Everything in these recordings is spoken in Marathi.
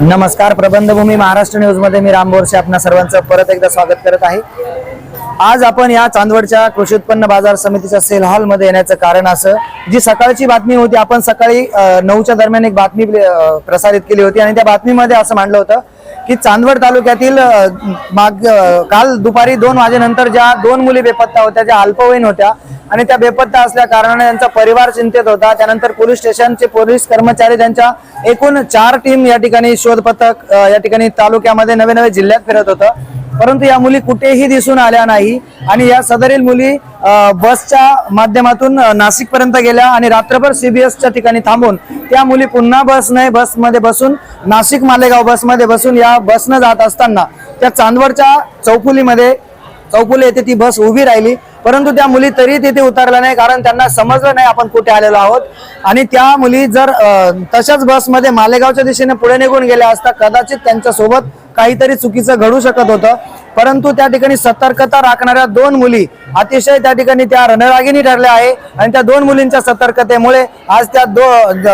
नमस्कार प्रबंधभूमी महाराष्ट्र न्यूजमध्ये मी राम बोरसे आपणा सर्वांचं परत एकदा स्वागत करत आहे. आज आपण या चांदवडच्या कृषी उत्पन्न बाजार समितीच्या सेल हॉलमध्ये येण्याचं कारण असं जी सकाळची बातमी होती आपण सकाळी नऊच्या दरम्यान एक बातमी प्रसारित केली होती आणि त्या बातमीमध्ये असं मांडलं होतं की चांदवड तालुक्यातील माग काल दुपारी दोन वाजेनंतर ज्या दोन मुली बेपत्ता होत्या ज्या अल्पवयीन होत्या आणि त्या बेपत्ता असल्या कारणाने त्यांचा परिवार चिंतेत होता. त्यानंतर पोलीस स्टेशनचे पोलीस कर्मचारी त्यांच्या एकूण चार टीम या ठिकाणी शोध पथक या ठिकाणी तालुक्यामध्ये नवे नवे जिल्ह्यात फिरत होतं. परंतु या मुली कुठेही दिसून आल्या नाही. आणि या सदरील मुली बसच्या माध्यमातून नाशिक पर्यंत गेल्या आणि रात्रभर सीबीएसच्या ठिकाणी थांबून त्या मुली पुन्हा बस नाही बसमध्ये बसून नाशिक मालेगाव बसमध्ये बसून या बसनं जात असताना त्या चांदवडच्या चौफुलीमध्ये चौफुली येथे ती बस उभी राहिली. परंतु त्या मुली तरी तिथे उतरल्या नाही कारण त्यांना समजलं नाही आपण कुठे आलेलो आहोत. आणि त्या मुली जर तशाच बसमध्ये मालेगावच्या दिशेने पुढे निघून गेल्या असता कदाचित त्यांच्यासोबत काहीतरी चुकीचं घडू शकत होतं. परंतु त्या ठिकाणी सतर्कता राखणाऱ्या दोन मुली अतिशय त्या ठिकाणी त्या रणरागिनी ठरल्या आहे. आणि त्या दोन मुलींच्या सतर्कतेमुळे आज त्या दो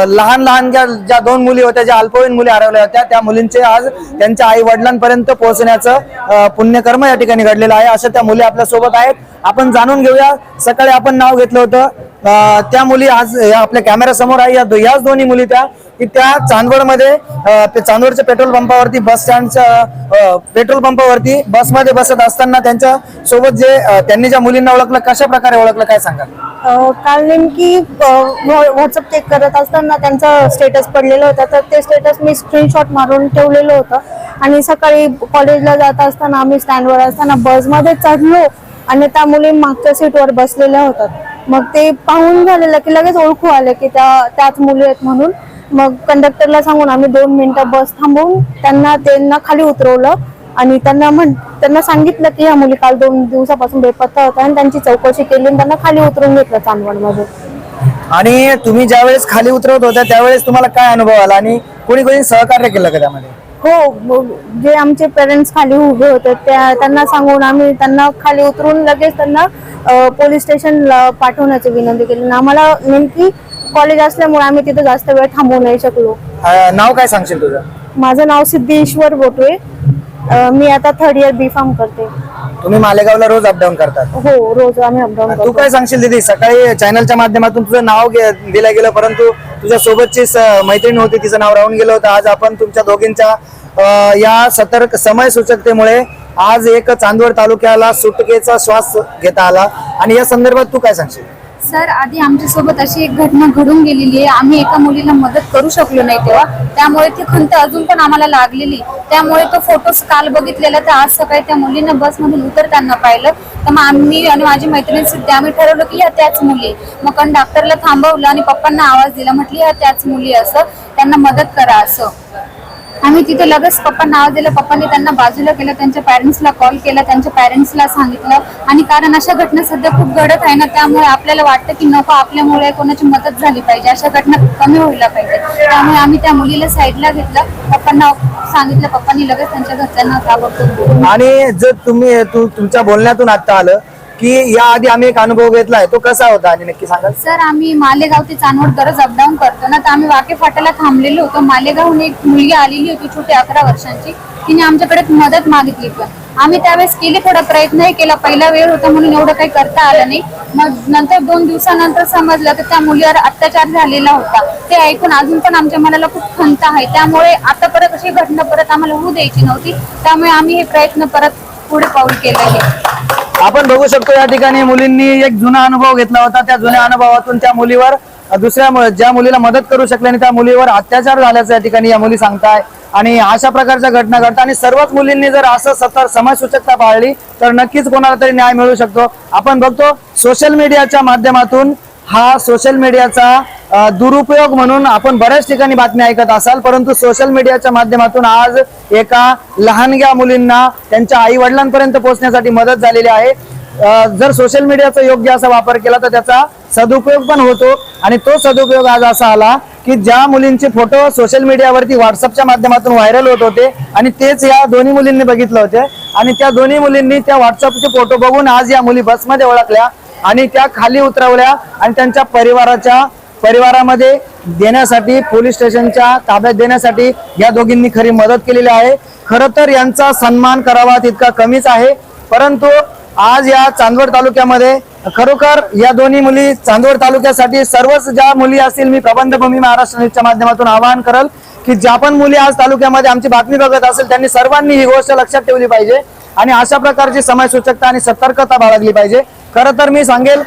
लहान लहान ज्या ज्या दोन मुली होत्या ज्या अल्पवयीन मुली हरवल्या होत्या त्या मुलींचे आज त्यांच्या आई वडिलांपर्यंत पोहोचण्याचं पुण्यकर्म या ठिकाणी घडलेलं आहे. अशा त्या मुली आपल्यासोबत आहेत. आपण जाणून घेऊया. सकाळी आपण नाव घेतलं होतं. त्या मुली आज आपल्या कॅमेरा समोर आहे. या याच दोन्ही मुली त्या की त्या चांदवडमध्ये चांदवडच्या पेट्रोल पंपावरती बस स्टँडच्या पेट्रोल पंपावरती बसमध्ये बसत असताना त्यांच्यासोबत जे त्यांनी ज्या मुलींना ओळखलं कशा प्रकारे ओळखलं काय सांगा काल नेमकी व्हॉट्सअप चेक करत असताना त्यांचा स्टेटस पडलेलं होता. तर ते स्टेटस मी स्क्रीनशॉट मारून ठेवलेलं होतं. आणि सकाळी कॉलेजला जात असताना आम्ही स्टँडवर असताना बसमध्ये चढलो आणि त्या मुली मागच्या सीटवर बसलेल्या होतात मग ते पाहून झालेलं की लगेच ओळखू आले की त्या त्याच मुली आहेत म्हणून. मग कंडक्टरला सांगून आम्ही दोन मिनिटं बस थांबवून त्यांना त्यांना खाली उतरवलं आणि त्यांना म्हण त्यांना सांगितलं की ह्या मुली काल दोन दिवसापासून बेपत्ता होत्या आणि त्यांची चौकशी केली आणि त्यांना खाली उतरून घेतलं चांदवडमध्ये. आणि तुम्ही ज्यावेळेस खाली उतरवत होत्या त्यावेळेस तुम्हाला काय अनुभव आला आणि कोणी कोणी सहकार्य केलं का त्यामध्ये? हो मग जे आमचे पेरेंट्स खाली उभे होते त्या त्यांना सांगून आम्ही त्यांना खाली उतरून लगेच त्यांना पोलीस स्टेशनला पाठवण्याची विनंती केली. आम्हाला नेमकी कॉलेज असल्यामुळे आम्ही तिथे जास्त वेळ थांबवू नाही शकलो. नाव काय सांगशील तुझं? माझं नाव सिद्धेश्वर बोटवे. मी आता थर्ड इयर बी फार्म करते. तुम्ही मालेगावला रोज अपडाऊन करतात. हो रोज आम्ही अपडाऊन तू करतो काय सांगशील दीदी? सकाळी चॅनलच्या माध्यमातून तुझं नाव घे- दिलं गेलं परंतु तुझ्या सोबतची स- मैत्रीण होती तिचं नाव राहून गेलं होतं. आज आपण तुमच्या दोघींच्या अ, या सतर्क समय सूचकतेमुळे आज एक चांदवड तालुक्याला सुटकेचा श्वास घेता आला. आणि या संदर्भात तू काय सांगशील? सर आधी आमच्यासोबत अशी एक घटना घडून गेलेली आहे. आम्ही एका मुलीला मदत करू शकलो नाही तेव्हा. त्यामुळे ती खंत अजून पण आम्हाला लागलेली. त्यामुळे तो फोटोज काल बघितलेला तर आज सकाळी त्या मुलीनं बसमधून उतरताना पाहिलं. तर मग आम्ही आणि माझी मैत्रिणी सुद्धा आम्ही ठरवलं की ह्या त्याच मुली. मग मग कंडक्टरला थांबवलं आणि पप्पांना आवाज दिला म्हटली ह्या त्याच मुली असं. त्यांना मदत करा असं. आम्ही तिथे लगेच पप्पा नाव दिलं. पप्पांनी त्यांना बाजूला केलं त्यांच्या पॅरेंट्सला कॉल केला त्यांच्या पॅरेंट्सला सांगितलं. आणि कारण अशा घटना सध्या खूप घडत आहे ना त्यामुळे आपल्याला वाटतं की नको आपल्यामुळे कोणाची मदत झाली पाहिजे. अशा घटना कमी व्हायला पाहिजे. त्यामुळे आम्ही त्या मुलीला साईडला घेतलं. पप्पांना सांगितलं पप्पांनी लगेच त्यांच्या घरच्यांना ताबडतोब आणि जर तुम्ही तू तुमच्या बोलण्यातून आता आलं की या आधी आम्ही एक अनुभव घेतलाय तो कसा होता आणि नक्की सांगाल? सर आम्ही मालेगाव ते चांदवड दररोज अपडाऊन करतो ना तर आम्ही वाके फाट्याला थांबलेलो होतो. मालेगावहून एक मुलगी आलेली होती छोटी अकरा वर्षांची. तिने आमच्याकडे मदत मागितली पण आम्ही त्यावेळेस केली थोडा प्रयत्नही केला. पहिला वेळ होता म्हणून एवढं काही करता आलं नाही. मग नंतर दोन दिवसानंतर समजलं की त्या मुलीवर अत्याचार झालेला होता. ते ऐकून अजून पण आमच्या मनाला खूप खंत आहे. त्यामुळे आता परत अशी घटना परत आम्हाला होऊ द्यायची नव्हती. त्यामुळे आम्ही हे प्रयत्न परत पुढे पाऊल केलं आहे. आपण बघू शकतो या ठिकाणी मुलींनी एक जुना अनुभव घेतला होता. त्या जुन्या अनुभवातून त्या मुलीवर दुसऱ्या ज्या मुलीला मदत करू शकले आणि त्या मुलीवर अत्याचार झाल्याचं या ठिकाणी या मुली सांगताय. आणि अशा प्रकारच्या घटना घडतात आणि सर्वच मुलींनी जर असं सतर समाजसूचकता पाळली तर नक्कीच कोणाला तरी न्याय मिळू शकतो. आपण बघतो सोशल मीडियाच्या माध्यमातून हा सोशल मीडियाचा दुरुपयोग म्हणून आपण बऱ्याच ठिकाणी बातम्या ऐकत असाल परंतु सोशल मीडियाच्या माध्यमातून आज एका लहानग्या मुलींना त्यांच्या आई वडिलांपर्यंत पोहोचण्यासाठी मदत झालेली आहे. जर सोशल मीडियाचा योग्य असा वापर केला तर त्याचा सदुपयोग पण होतो. आणि तो सदुपयोग आज असा आला की ज्या मुलींचे फोटो सोशल मीडियावरती व्हॉट्सअपच्या माध्यमातून व्हायरल होत होते आणि तेच या दोन्ही मुलींनी बघितलं होते. आणि त्या दोन्ही मुलींनी त्या व्हॉट्सअपचे फोटो बघून आज या मुली बसमध्ये ओळखल्या आणि त्या खाली उतरवल्या आणि त्यांच्या परिवाराच्या परिवारामध्ये देण्यासाठी पोलीस स्टेशनच्या ताब्यात देण्यासाठी या दोघींनी खरी मदत केलेली आहे. खरं तर यांचा सन्मान करावा तितका कमीच आहे. परंतु आज या चांदवड तालुक्यामध्ये खरोखर या दोन्ही मुली चांदवड तालुक्यासाठी सर्वच ज्या मुली असतील मी प्रबंधभूमी महाराष्ट्र न्यूजच्या माध्यमातून आवाहन करल की ज्या पण मुली आज तालुक्यामध्ये आमची बातमी बघत असेल त्यांनी सर्वांनी ही गोष्ट लक्षात ठेवली पाहिजे आणि अशा प्रकारची समाजसूचकता आणि सतर्कता बाळगली पाहिजे. खरं तर मी सांगेल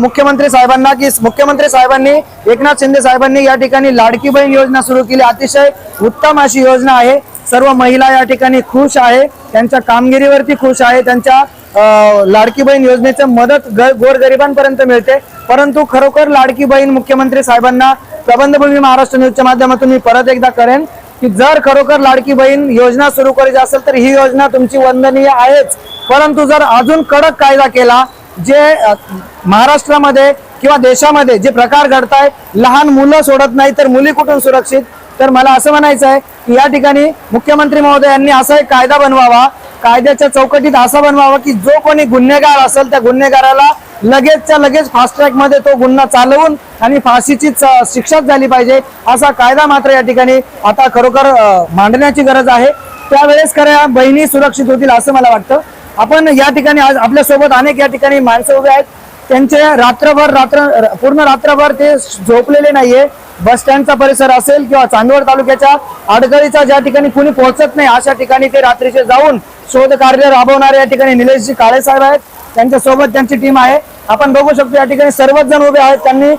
मुख्यमंत्री साहेबांना की मुख्यमंत्री साहेबांनी एकनाथ शिंदे साहेबांनी या ठिकाणी लाडकी बहीण योजना सुरू केली. अतिशय उत्तम अशी योजना आहे. सर्व महिला या ठिकाणी खुश आहे. त्यांच्या कामगिरीवरती खुश आहे. त्यांच्या लाडकी बहीण योजनेचं मदत ग- गोरगरिबांपर्यंत मिळते. परंतु खरोखर लाडकी बहीण मुख्यमंत्री साहेबांना प्रबंधभूमी महाराष्ट्र न्यूजच्या माध्यमातून मी परत एकदा करेन की जर खरोखर लाडकी बहीण योजना सुरू करायची असेल तर ही योजना तुमची वंदनीय आहेच. परंतु जर अजून कडक कायदा केला जे महाराष्ट्रामध्ये किंवा देशामध्ये जे प्रकार घडतायत लहान मुलं सोडत नाही तर मुली कुठून सुरक्षित? तर मला असं म्हणायचं आहे की या ठिकाणी मुख्यमंत्री महोदय यांनी असा एक कायदा बनवावा. कायद्याच्या चौकटीत असा बनवावा की जो कोणी गुन्हेगार असेल त्या गुन्हेगाराला लगेचच्या लगेच फास्ट ट्रॅकमध्ये तो गुन्हा चालवून आणि फाशीची शिक्षाच झाली पाहिजे असा कायदा मात्र या ठिकाणी आता खरोखर मांडण्याची गरज आहे. त्यावेळेस खऱ्या बहिणी सुरक्षित होतील असं मला वाटतं. आपण या ठिकाणी आज आपल्यासोबत अनेक या ठिकाणी माणसं उभे आहेत. त्यांचे रात्रभर रात्र पूर्ण रात्रभर ते झोपलेले नाहीये. बस स्टँडचा परिसर असेल किंवा चांदवड तालुक्याच्या अडगळीचा ज्या ठिकाणी कुणी पोहोचत नाही अशा ठिकाणी ते रात्रीचे जाऊन शोध कार्य राबवणारे या ठिकाणी निलेशजी काळे साहेब आहेत. त्यांच्यासोबत त्यांची टीम आहे. आपण बघू शकतो या ठिकाणी सर्वच जण उभे आहेत. त्यांनी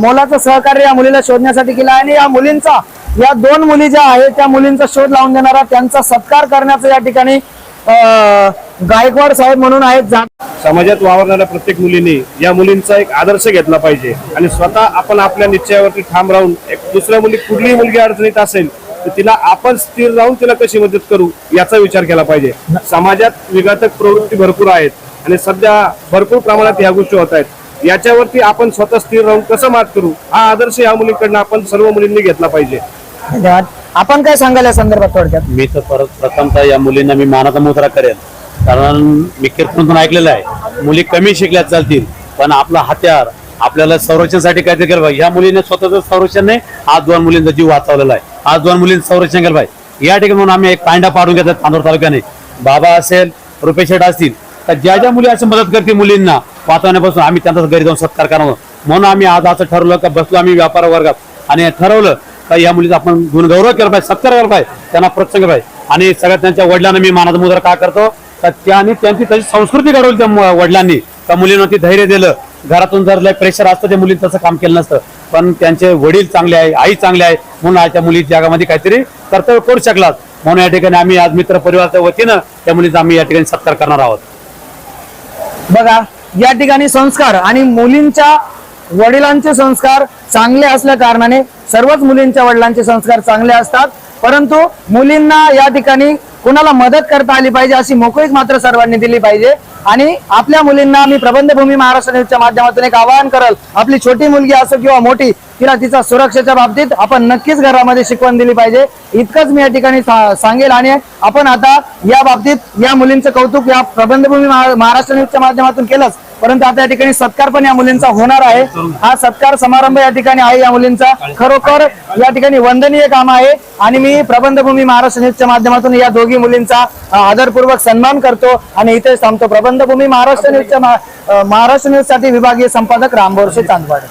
मोलाचं सहकार्य या मुलीला शोधण्यासाठी केलं आहे. आणि या मुलींचा या दोन मुली ज्या आहेत त्या मुलींचा शोध लावून देणारा त्यांचा सत्कार करण्याचं या ठिकाणी गायकवाड साहेब म्हणून आहेत समाजात वावरणाऱ्या प्रत्येक मुलीने या मुलींचा एक आदर्श घेतला पाहिजे आणि स्वतः आपण आपल्या निश्चयावरती ठाम राहून एक दुसऱ्या मुली कुठलीही मुलगी अडचणीत असेल तर तिला आपण स्थिर राहून तिला कशी मदत करू याचा विचार केला पाहिजे. समाजात विघातक प्रवृत्ती भरपूर आहेत आणि सध्या भरपूर प्रमाणात या गोष्टी होत आहेत. याच्यावरती आपण स्वतः स्थिर राहून कसं मात करू? हा आदर्श या मुलीकडनं आपण सर्व मुलींनी घेतला पाहिजे. धन्यवाद. आपण काय सांगाल या संदर्भात थोडक्यात? मी तर परत प्रथमतः या मुलींना मी मानाचा मुद्रा करेन कारण मी कीर्तनातून ऐकलेलं आहे. मुली कमी शिकल्यात चालतील. पण आपला हत्यार आपल्याला संरक्षणासाठी काहीतरी केलं पाहिजे. ह्या मुलीने स्वतःचं संरक्षण नाही आज दोन मुलींचा जीव वाचवलेला आहे. आज दोन मुलींचं संरक्षण केलं पाहिजे. या ठिकाणी म्हणून आम्ही एक पांडा पाडून घेतात तांदूर तालुक्याने. बाबा असेल रुपेश शेठ असतील तर ज्या ज्या मुली असं मदत करतील मुलींना वाचवण्यापासून आम्ही त्यांचा घरी जाऊन सत्कार करावं. म्हणून आम्ही आज असं ठरवलं का बसलो आम्ही व्यापार वर्गात. आणि ठरवलं का या मुलीचा आपण गुणगौरव केला पाहिजे सत्कार केला पाहिजे त्यांना प्रोत्साहन पाहिजे. आणि सगळ्यात त्यांच्या वडिलांना मी मानाचा मुद्रा का करतो? तर त्यांनी त्यांची तशी संस्कृती घडवली त्या वडिलांनी. त्या मुलींना ती धैर्य दिलं. घरातून जर लय प्रेशर असतं त्या मुलींनी तसं काम केलं नसतं. पण त्यांचे वडील चांगले आहे आई चांगले आहे म्हणून आज त्या मुली जगामध्ये काहीतरी कर्तव्य करू शकलात. म्हणून या ठिकाणी आम्ही आज मित्र परिवाराच्या वतीनं त्या मुलीचा आम्ही या ठिकाणी सत्कार करणार आहोत. बघा या ठिकाणी संस्कार आणि मुलींच्या वडिलांचे संस्कार चांगले असल्या कारणाने सर्वच मुलींच्या वडिलांचे संस्कार चांगले असतात. परंतु मुलींना या ठिकाणी कुणाला मदत करता आली पाहिजे अशी मोकळीक मात्र सर्वांनी दिली पाहिजे. आणि आपल्या मुलींना मी प्रबंधभूमी महाराष्ट्र न्यूजच्या माध्यमातून एक आवाहन करल आपली छोटी मुलगी असो किंवा मोठी तिला तिचा सुरक्षेच्या बाबतीत आपण नक्कीच घरामध्ये शिकवण दिली पाहिजे. इतकंच मी या ठिकाणी सांगेल आणि आपण आता या बाबतीत या मुलींचं कौतुक या प्रबंधभूमी महाराष्ट्र न्यूजच्या माध्यमातून केलंच. परंतु आता या ठिकाणी सत्कार पण या मुलींचा होणार आहे. हा सत्कार समारंभ या ठिकाणी आहे या मुलींचा. खरोखर या ठिकाणी वंदनीय काम आहे. आणि मी प्रबंधभूमी महाराष्ट्र न्यूजच्या माध्यमातून या दोघी मुलींचा आदरपूर्वक सन्मान करतो. आणि इथेच थांबतो. प्रबंधभूमी महाराष्ट्र न्यूजच्या महाराष्ट्र न्यूजसाठी विभागीय संपादक रामबोरसे चांदवाड.